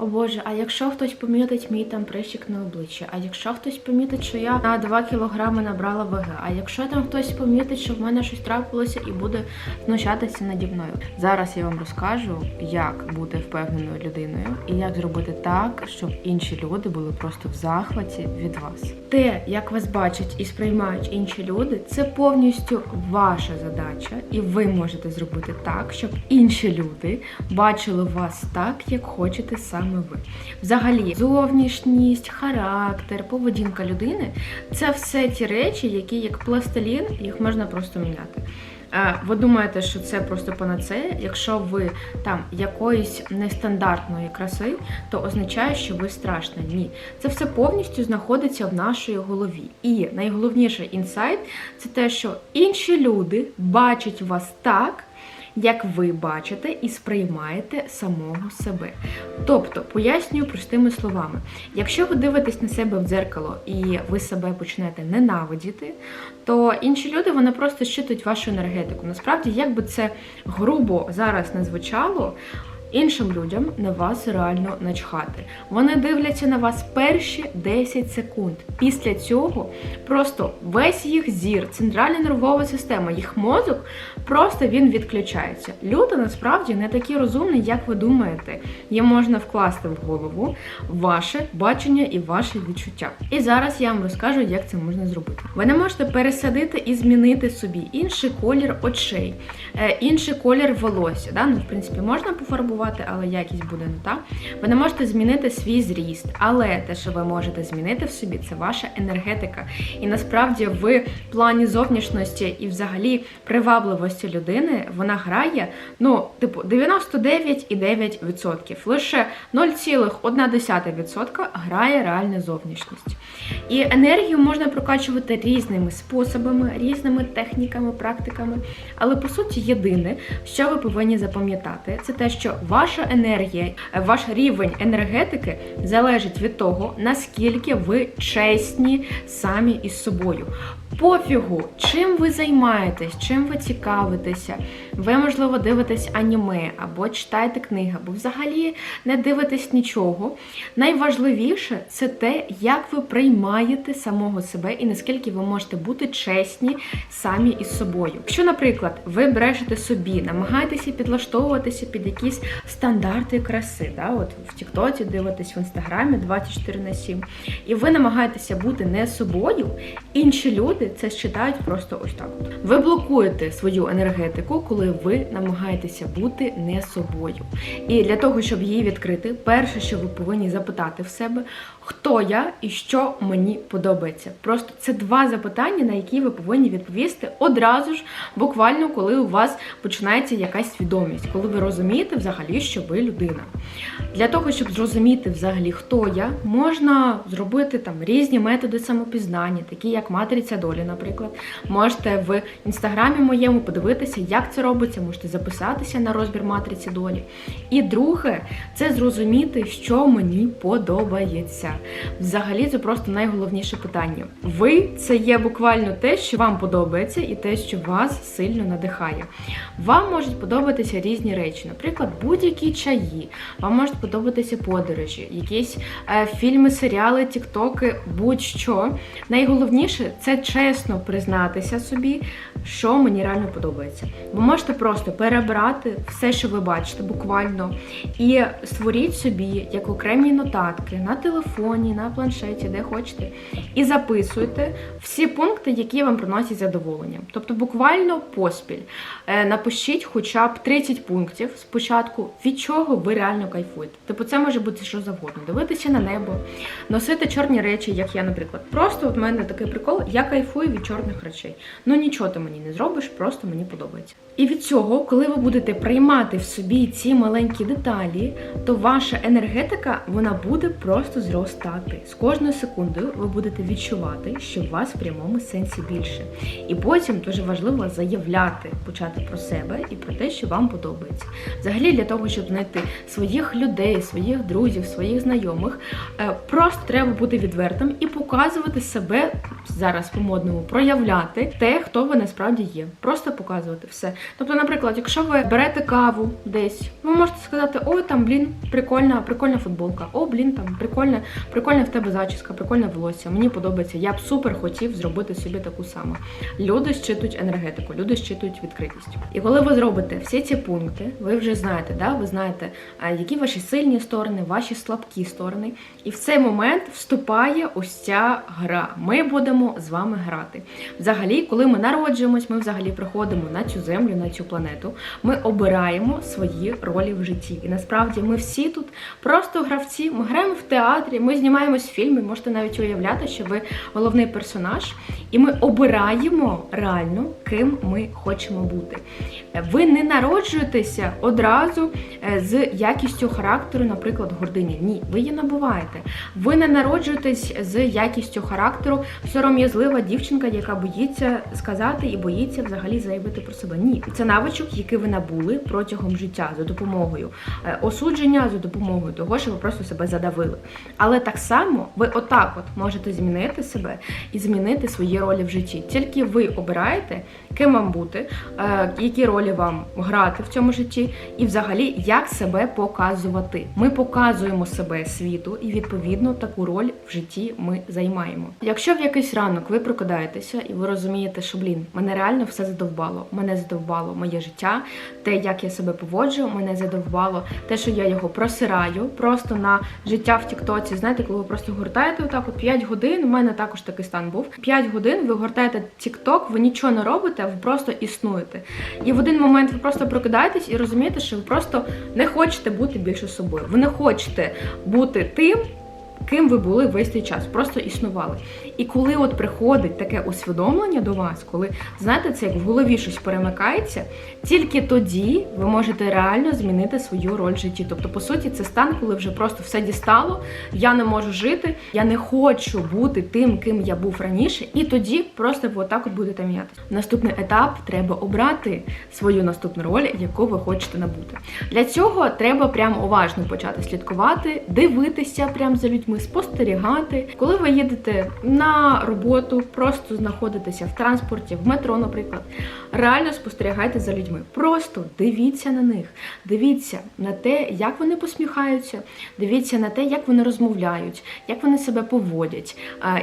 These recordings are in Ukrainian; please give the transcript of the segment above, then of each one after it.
О Боже, а якщо хтось помітить мій там прищик на обличчі, а якщо хтось помітить, що я на 2 кілограми набрала ваги, а якщо там хтось помітить, що в мене щось трапилося і буде знущатися наді мною. Зараз я вам розкажу, як бути впевненою людиною і як зробити так, щоб інші люди були просто в захваті від вас. Те, як вас бачать і сприймають інші люди, це повністю ваша задача, і ви можете зробити так, щоб інші люди бачили вас так, як хочете саме ви. Взагалі, зовнішність, характер, поведінка людини це все ті речі, які як пластилін, їх можна просто міняти. Ви думаєте, що це просто панацея? Якщо ви там якоїсь нестандартної краси, то означає, що ви страшна. Ні, це все повністю знаходиться в нашій голові. І найголовніший інсайт це те, що інші люди бачать вас так. Як ви бачите і сприймаєте самого себе. Тобто, пояснюю простими словами: якщо ви дивитесь на себе в дзеркало і ви себе почнете ненавидіти, то інші люди вони просто щитують вашу енергетику. Насправді, як би це грубо зараз не звучало. Іншим людям на вас реально начхати. Вони дивляться на вас перші 10 секунд. Після цього просто весь їх зір, центральна нервова система, їх мозок просто він відключається. Люди насправді не такі розумні, як ви думаєте. Їм можна вкласти в голову ваше бачення і ваші відчуття. І зараз я вам розкажу, як це можна зробити. Ви не можете пересадити і змінити собі інший колір очей, е, інший колір волосся. Да? Ну, в принципі, можна пофарбувати, але якість буде не та. Ви не можете змінити свій зріст, але те, що ви можете змінити в собі, це ваша енергетика. І насправді в плані зовнішності і взагалі привабливості людини вона грає ну, типу 99,9%. Лише 0,1% грає реальна зовнішність. І енергію можна прокачувати різними способами, різними техніками, практиками. Але по суті, єдине, що ви повинні запам'ятати, це те, що ваша енергія, ваш рівень енергетики залежить від того, наскільки ви чесні самі із собою. Пофігу, чим ви займаєтесь, чим ви цікавитеся. Ви, можливо, дивитесь аніме або читаєте книги, або взагалі не дивитесь нічого. Найважливіше це те, як ви приймаєте самого себе і наскільки ви можете бути чесні самі із собою. Якщо, наприклад, ви брешете собі, намагаєтеся підлаштовуватися під якісь стандарти краси, да? от в Тіктоці дивитесь в інстаграмі 24 на 7, і ви намагаєтеся бути не собою, інші люди це считають просто ось так. Ви блокуєте свою енергетику, коли ви намагаєтеся бути не собою. І для того, щоб її відкрити, перше, що ви повинні запитати в себе, хто я і що мені подобається. Просто це два запитання, на які ви повинні відповісти одразу ж, буквально, коли у вас починається якась свідомість, коли ви розумієте взагалі, що ви людина. Для того, щоб зрозуміти взагалі, хто я, можна зробити там різні методи самопізнання, такі як матриця долі, наприклад. Можете в інстаграмі моєму подивитися, як це робиться, можете записатися на розбір матриці долі. І друге, це зрозуміти, що мені подобається. Взагалі, це просто найголовніше питання. Ви це є буквально те, що вам подобається, і те, що вас сильно надихає. Вам можуть подобатися різні речі, наприклад, будь-які чаї. Вам можуть подобатися подорожі, якісь е, фільми, серіали, тіктоки, будь-що. Найголовніше це чесно признатися собі, що мені реально подобається. Ви можете просто перебрати все, що ви бачите, буквально, і створіть собі як окремі нотатки на телефоні, на планшеті, де хочете, і записуйте всі пункти, які вам приносять задоволення. Тобто, буквально поспіль. Е, Напишіть хоча б 30 пунктів спочатку, від чого ви реально кайфуєте. Типу, це може бути що завгодно. Дивитися на небо, носити чорні речі, як я, наприклад. Просто от в мене такий прикол, я кайфую від чорних речей. Ну нічого ти мені не зробиш, просто мені подобається. І від цього, коли ви будете приймати в собі ці маленькі деталі, то ваша енергетика вона буде просто зростати. З кожною секундою ви будете відчувати, що вас в прямому сенсі більше. І потім дуже важливо заявляти, почати про себе і про те, що вам подобається. Взагалі, для того, щоб знайти своїх людей, своїх друзів, своїх знайомих, е, просто треба бути відвертим і показувати себе зараз по-модному проявляти те, хто ви насправді є. Просто показувати все. Тобто, наприклад, якщо ви берете каву десь, ви можете сказати: ой, там блін, прикольна, прикольна футболка. О, блін, там прикольна, прикольна в тебе зачіска, прикольне волосся. Мені подобається. Я б супер хотів зробити собі таку саму. Люди щитують енергетику, люди щитують відкритість. І коли ви зробите всі ці пункти, ви вже знаєте, да? ви знаєте, які ваші сильні сторони, ваші слабкі сторони. І в цей момент вступає ось ця гра. Ми будемо з вами грати. Взагалі, коли ми народжуємось, ми взагалі приходимо на цю землю, на цю планету. Ми обираємо свої ролі в житті. І насправді ми всі тут просто гравці. Ми граємо в театрі, ми знімаємось в фільмі. Можете навіть уявляти, що ви головний персонаж, і ми обираємо реально, ким ми хочемо бути. Ви не народжуєтеся одразу е, з якістю характеру, наприклад, гордині. Ні, ви її набуваєте. Ви не народжуєтесь з якістю характеру сором'язлива дівчинка, яка боїться сказати і боїться взагалі заявити про себе. Ні, це навичок, який ви набули протягом життя за допомогою е, осудження, за допомогою того, що ви просто себе задавили. Але так само ви отак от можете змінити себе і змінити свої ролі в житті. Тільки ви обираєте, ким вам бути, е, які ролі вам грати в цьому житті, і взагалі як себе показувати. Ми показуємо себе світу, і відповідно таку роль в житті ми займаємо. Якщо в якийсь ранок ви прокидаєтеся і ви розумієте, що блін, мене реально все задовбало. Мене задовбало моє життя, те, як я себе поводжу, мене задовбало те, що я його просираю просто на життя в Тіктоці. Знаєте, коли ви просто гортаєте отак, от 5 годин. У мене також такий стан був. 5 годин ви гортаєте Тікток, ви нічого не робите, ви просто існуєте. І в один момент ви просто прокидаєтесь і розумієте, що ви просто не хочете бути більше собою. Ви не хочете бути тим. Ким ви були весь цей час, просто існували. І коли от приходить таке усвідомлення до вас, коли знаєте, це як в голові щось перемикається, тільки тоді ви можете реально змінити свою роль в житті. Тобто, по суті, це стан, коли вже просто все дістало, я не можу жити, я не хочу бути тим, ким я був раніше, і тоді просто ви отак от будете мінятися. Наступний етап треба обрати свою наступну роль, яку ви хочете набути. Для цього треба прям уважно почати слідкувати, дивитися прям за людьми, спостерігати. Коли ви їдете на роботу, просто знаходитеся в транспорті, в метро, наприклад, реально спостерігайте за людьми. Просто дивіться на них, дивіться на те, як вони посміхаються, дивіться на те, як вони розмовляють, як вони себе поводять,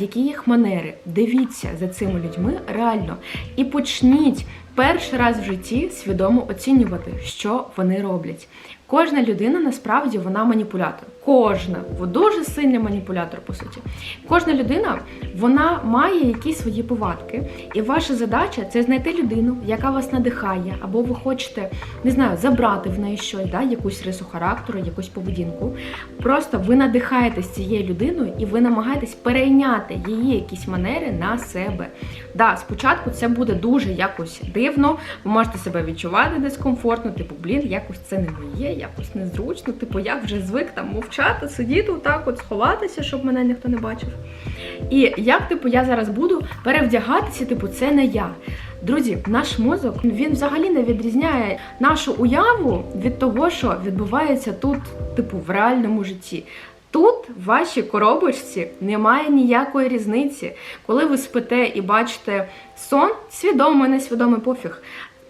які їх манери. Дивіться за цими людьми реально і почніть. Перший раз в житті свідомо оцінювати, що вони роблять. Кожна людина насправді вона маніпулятор. Кожна, бо дуже сильний маніпулятор, по суті. Кожна людина вона має якісь свої повадки, і ваша задача це знайти людину, яка вас надихає, або ви хочете не знаю, забрати в неї щось, да, якусь рису характеру, якусь поведінку. Просто ви надихаєтесь цією людиною і ви намагаєтесь перейняти її якісь манери на себе. Да, спочатку це буде дуже якось дивно, ви можете себе відчувати дискомфортно, типу, блін, якось це не моє, якось незручно. Типу, я вже звик там мовчати, сидіти отак, от сховатися, щоб мене ніхто не бачив. І як, типу, я зараз буду перевдягатися, типу, це не я. Друзі, наш мозок він взагалі не відрізняє нашу уяву від того, що відбувається тут, типу, в реальному житті. Тут в вашій коробочці немає ніякої різниці. Коли ви спите і бачите сон, свідомо, несвідомий пофіг.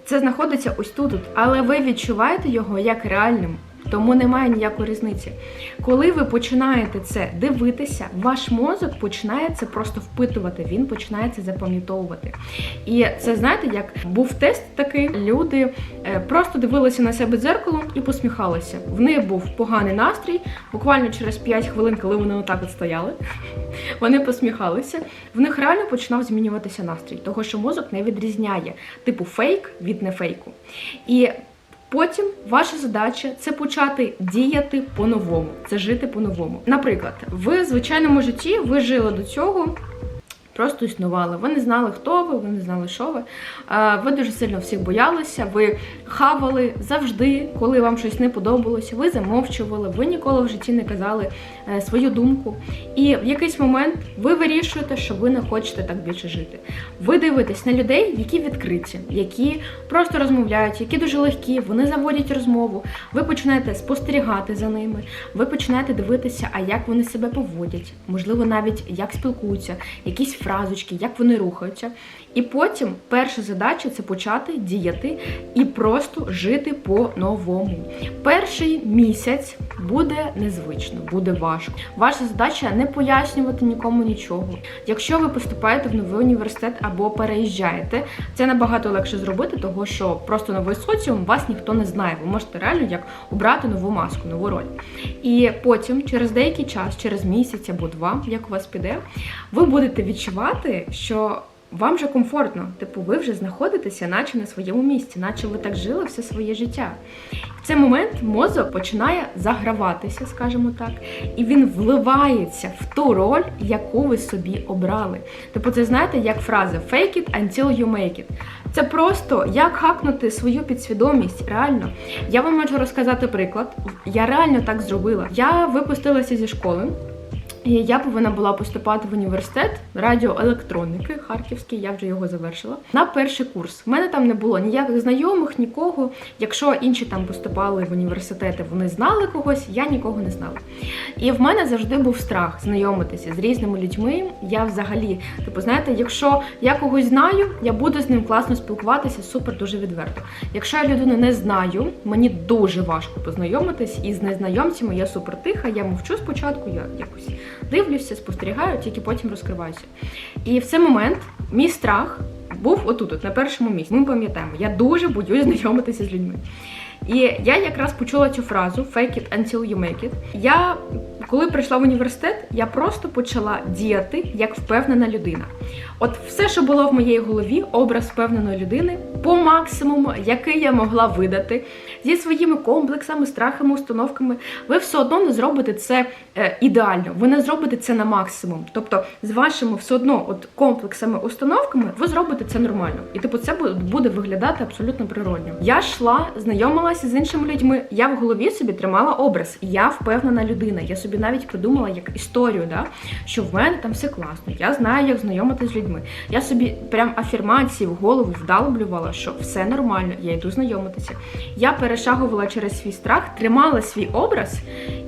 Це знаходиться ось тут, але ви відчуваєте його як реальним. Тому немає ніякої різниці. Коли ви починаєте це дивитися, ваш мозок починає це просто впитувати, він починає це запам'ятовувати. І це знаєте, як був тест такий, люди е, просто дивилися на себе дзеркало і посміхалися. В них був поганий настрій. Буквально через 5 хвилин, коли вони отак от стояли, вони посміхалися. В них реально починав змінюватися настрій, того що мозок не відрізняє типу фейк від нефейку. І Потім ваша задача це почати діяти по-новому, це жити по-новому. Наприклад, в звичайному житті ви жили до цього. Просто існували. Ви не знали, хто ви, ви не знали, що ви. Е, Ви дуже сильно всіх боялися. Ви хавали завжди, коли вам щось не подобалося, ви замовчували, ви ніколи в житті не казали е, свою думку. І в якийсь момент ви вирішуєте, що ви не хочете так більше жити. Ви дивитесь на людей, які відкриті, які просто розмовляють, які дуже легкі, вони заводять розмову. Ви починаєте спостерігати за ними, ви починаєте дивитися, а як вони себе поводять, можливо, навіть як спілкуються, якісь фразочки, як вони рухаються. І потім перша задача це почати діяти і просто жити по-новому. Перший місяць буде незвично, буде важко. Ваша задача не пояснювати нікому нічого. Якщо ви поступаєте в новий університет або переїжджаєте, це набагато легше зробити, того що просто новий соціум вас ніхто не знає. Ви можете реально як обрати нову маску, нову роль. І потім, через деякий час, через місяць або два, як у вас піде, ви будете відчувати, що. Вам вже комфортно, типу, ви вже знаходитеся, наче на своєму місці, наче ви так жили все своє життя. В цей момент мозок починає заграватися, скажімо так, і він вливається в ту роль, яку ви собі обрали. Типу, це знаєте, як фраза fake it until you make it. Це просто як хакнути свою підсвідомість. Реально, я вам можу розказати приклад. Я реально так зробила. Я випустилася зі школи. Я повинна була поступати в університет радіоелектроніки Харківський, я вже його завершила. На перший курс. У мене там не було ніяких знайомих, нікого. Якщо інші там поступали в університети, вони знали когось, я нікого не знала. І в мене завжди був страх знайомитися з різними людьми. Я взагалі, типу, знаєте, якщо я когось знаю, я буду з ним класно спілкуватися, супер дуже відверто. Якщо я людину не знаю, мені дуже важко познайомитись, і з незнайомцями я супер тиха, я мовчу спочатку, я якось дивлюся, спостерігаю, тільки потім розкриваюся. І в цей момент мій страх був отут, от на першому місці. Ми пам'ятаємо, я дуже боюсь знайомитися з людьми. І я якраз почула цю фразу fake it until you make it. Я коли прийшла в університет, я просто почала діяти як впевнена людина. От все, що було в моїй голові, образ впевненої людини, по максимуму, який я могла видати, зі своїми комплексами, страхами, установками, ви все одно не зробите це е, ідеально. Ви не зробите це на максимум. Тобто, з вашими все одно от комплексами, установками, ви зробите це нормально. І типу, це буде виглядати абсолютно природньо. Я йшла, знайомилася з іншими людьми. Я в голові собі тримала образ. Я впевнена людина. Я собі навіть придумала як історію, да, що в мене там все класно. Я знаю, як знайомитися з людьми. Я собі прям афірмації в голову вдалблювала, що все нормально, я йду знайомитися. Я перешагувала через свій страх, тримала свій образ,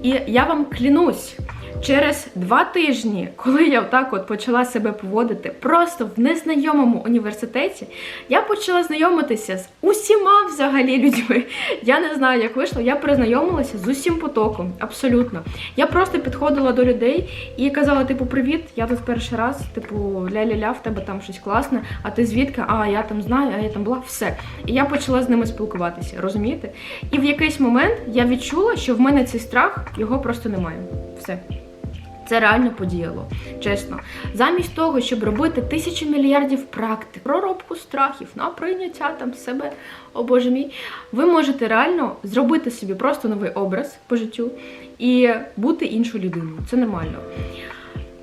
і я вам клянусь. Через два тижні, коли я отак от почала себе поводити просто в незнайомому університеті, я почала знайомитися з усіма взагалі людьми. Я не знаю, як вийшло. Я признайомилася з усім потоком, абсолютно. Я просто підходила до людей і казала: типу, привіт, я тут перший раз, типу, ля-ля-ля, в тебе там щось класне, а ти звідки? А я там знаю, а я там була, все. І я почала з ними спілкуватися, розумієте? І в якийсь момент я відчула, що в мене цей страх, його просто немає. Все. Це реально подіяло, чесно. Замість того, щоб робити тисячі мільярдів практик, проробку страхів, на прийняття там себе, о боже мій, ви можете реально зробити собі просто новий образ по життю і бути іншою людиною. Це нормально.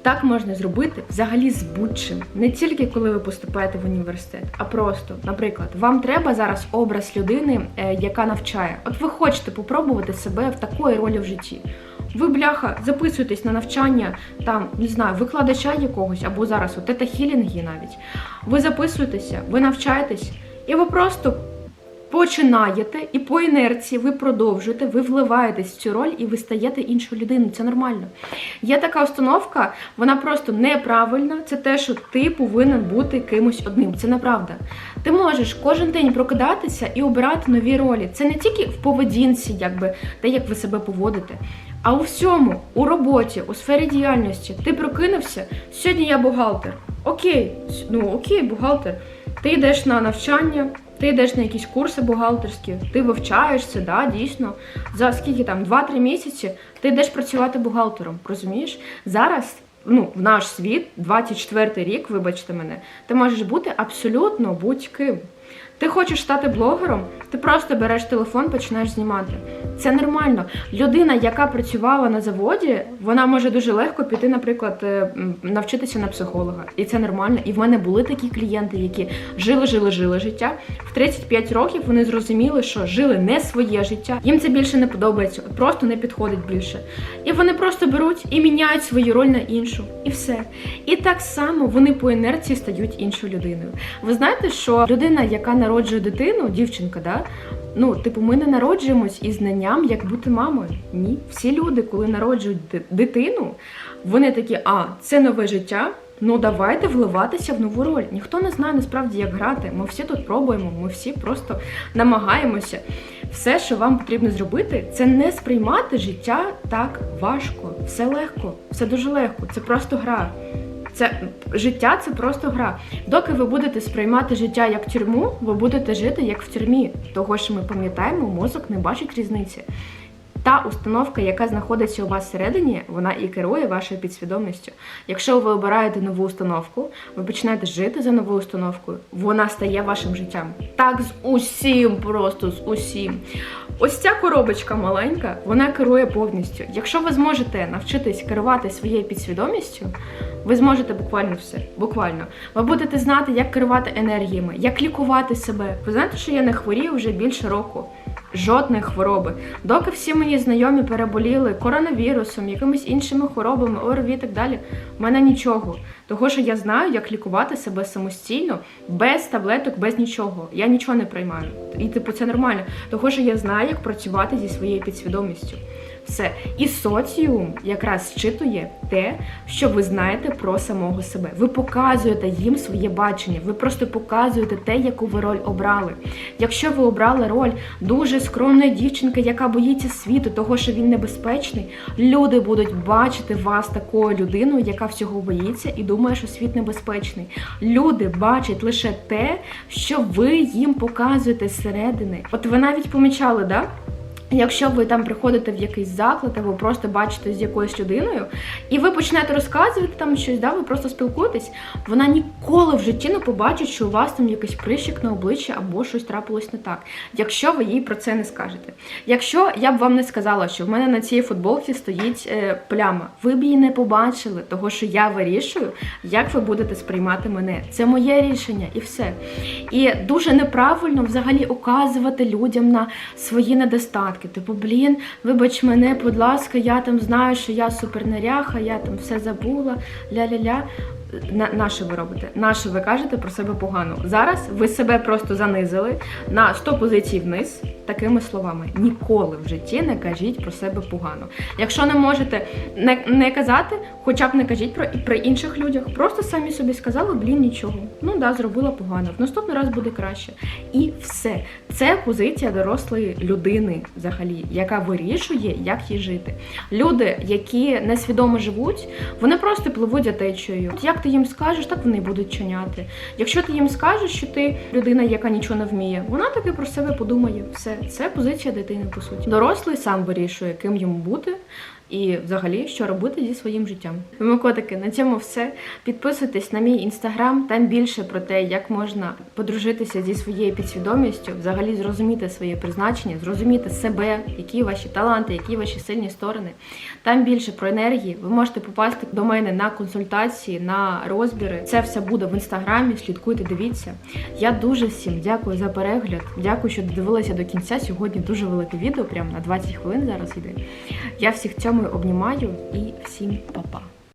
Так можна зробити взагалі з будь-чим. Не тільки коли ви поступаєте в університет, а просто, наприклад, вам треба зараз образ людини, е, яка навчає. От ви хочете попробувати себе в такої ролі в житті. Ви, бляха, записуєтесь на навчання там, не знаю, викладача якогось, або зараз от тета хілінги навіть. Ви записуєтеся, ви навчаєтесь, і ви просто починаєте, і по інерції ви продовжуєте, ви вливаєтесь в цю роль і ви стаєте іншою людиною. Це нормально. Є така установка, вона просто неправильна. Це те, що ти повинен бути кимось одним. Це неправда. Ти можеш кожен день прокидатися і обирати нові ролі. Це не тільки в поведінці, якби те, як ви себе поводите. А у всьому, у роботі, у сфері діяльності, ти прокинувся. Сьогодні я бухгалтер. Окей, ну окей, бухгалтер. Ти йдеш на навчання, ти йдеш на якісь курси бухгалтерські, ти вивчаєшся, да, дійсно. За скільки там, 2-3 місяці ти йдеш працювати бухгалтером. Розумієш? Зараз. Ну, в наш світ, 24 рік, вибачте мене, ти можеш бути абсолютно будь-ким. Ти хочеш стати блогером? Ти просто береш телефон, починаєш знімати. Це нормально. Людина, яка працювала на заводі, вона може дуже легко піти, наприклад, е, навчитися на психолога. І це нормально. І в мене були такі клієнти, які жили, жили, жили життя. В 35 років вони зрозуміли, що жили не своє життя. Їм це більше не подобається, просто не підходить більше. І вони просто беруть і міняють свою роль на іншу. І все. І так само вони по інерції стають іншою людиною. Ви знаєте, що людина, яка народжує дитину, дівчинка, да, ну, типу, ми не народжуємось із знанням, як бути мамою. Ні. Всі люди, коли народжують дитину, вони такі, а, це нове життя. Ну давайте вливатися в нову роль. Ніхто не знає насправді, як грати. Ми всі тут пробуємо, ми всі просто намагаємося. Все, що вам потрібно зробити, це не сприймати життя так важко. Все легко, все дуже легко. Це просто гра. Це життя це просто гра. Доки ви будете сприймати життя як тюрму, ви будете жити як в тюрмі. Того, що ми пам'ятаємо, мозок не бачить різниці. Та установка, яка знаходиться у вас всередині, вона і керує вашою підсвідомістю. Якщо ви обираєте нову установку, ви починаєте жити за новою установкою, вона стає вашим життям. Так з усім, просто з усім. Ось ця коробочка маленька, вона керує повністю. Якщо ви зможете навчитись керувати своєю підсвідомістю, ви зможете буквально все. Буквально. Ви будете знати, як керувати енергіями, як лікувати себе. Ви знаєте, що я не хворію вже більше року. Жодної хвороби. Доки всі мої знайомі переболіли коронавірусом, якимись іншими хворобами, ОРВІ і так далі, в мене нічого. Того, що я знаю, як лікувати себе самостійно, без таблеток, без нічого. Я нічого не приймаю. І типу це нормально. Того, що я знаю, як працювати зі своєю підсвідомістю. Все. І соціум якраз зчитує те, що ви знаєте про самого себе. Ви показуєте їм своє бачення, ви просто показуєте те, яку ви роль обрали. Якщо ви обрали роль дуже скромної дівчинки, яка боїться світу, того, що він небезпечний, люди будуть бачити вас такою людиною, яка всього боїться і думає, що світ небезпечний. Люди бачать лише те, що ви їм показуєте зсередини. От ви навіть помічали, да? Якщо ви там приходите в якийсь заклад, або просто бачите з якоюсь людиною, і ви починаєте розказувати там щось, да, ви просто спілкуєтесь, вона ніколи в житті не побачить, що у вас там якийсь прищик на обличчі або щось трапилось не так, якщо ви їй про це не скажете. Якщо я б вам не сказала, що в мене на цій футболці стоїть е, пляма, ви б її не побачили, того що я вирішую, як ви будете сприймати мене. Це моє рішення і все. І дуже неправильно взагалі указувати людям на свої недостатки. Типу, блін, вибач мене, будь ласка, я там знаю, що я супернаряха, я там все забула, ля-ля-ля. На, на що ви робите? На що ви кажете про себе погано? Зараз ви себе просто занизили на 100 позицій вниз такими словами. Ніколи в житті не кажіть про себе погано. Якщо не можете не, не казати, хоча б не кажіть про, про інших людях. Просто самі собі сказали, блін, нічого. Ну да, зробила погано. В наступний раз буде краще. І все. Це позиція дорослої людини, взагалі, яка вирішує, як їй жити. Люди, які несвідомо живуть, вони просто пливуть за течією. Як ти їм скажеш, так вони будуть чиняти. Якщо ти їм скажеш, що ти людина, яка нічого не вміє, вона таки про себе подумає. Все, це позиція дитини, по суті. Дорослий сам вирішує, ким йому бути. І взагалі, що робити зі своїм життям. Ви котики, на цьому все. Підписуйтесь на мій інстаграм, там більше про те, як можна подружитися зі своєю підсвідомістю, взагалі зрозуміти своє призначення, зрозуміти себе, які ваші таланти, які ваші сильні сторони. Там більше про енергії. Ви можете попасти до мене на консультації, на розбіри. Це все буде в інстаграмі. Слідкуйте, дивіться. Я дуже всім дякую за перегляд. Дякую, що додивилися до кінця. Сьогодні дуже велике відео, прямо на 20 хвилин зараз йде. Я всіх цьому обнімаю і всім па-па.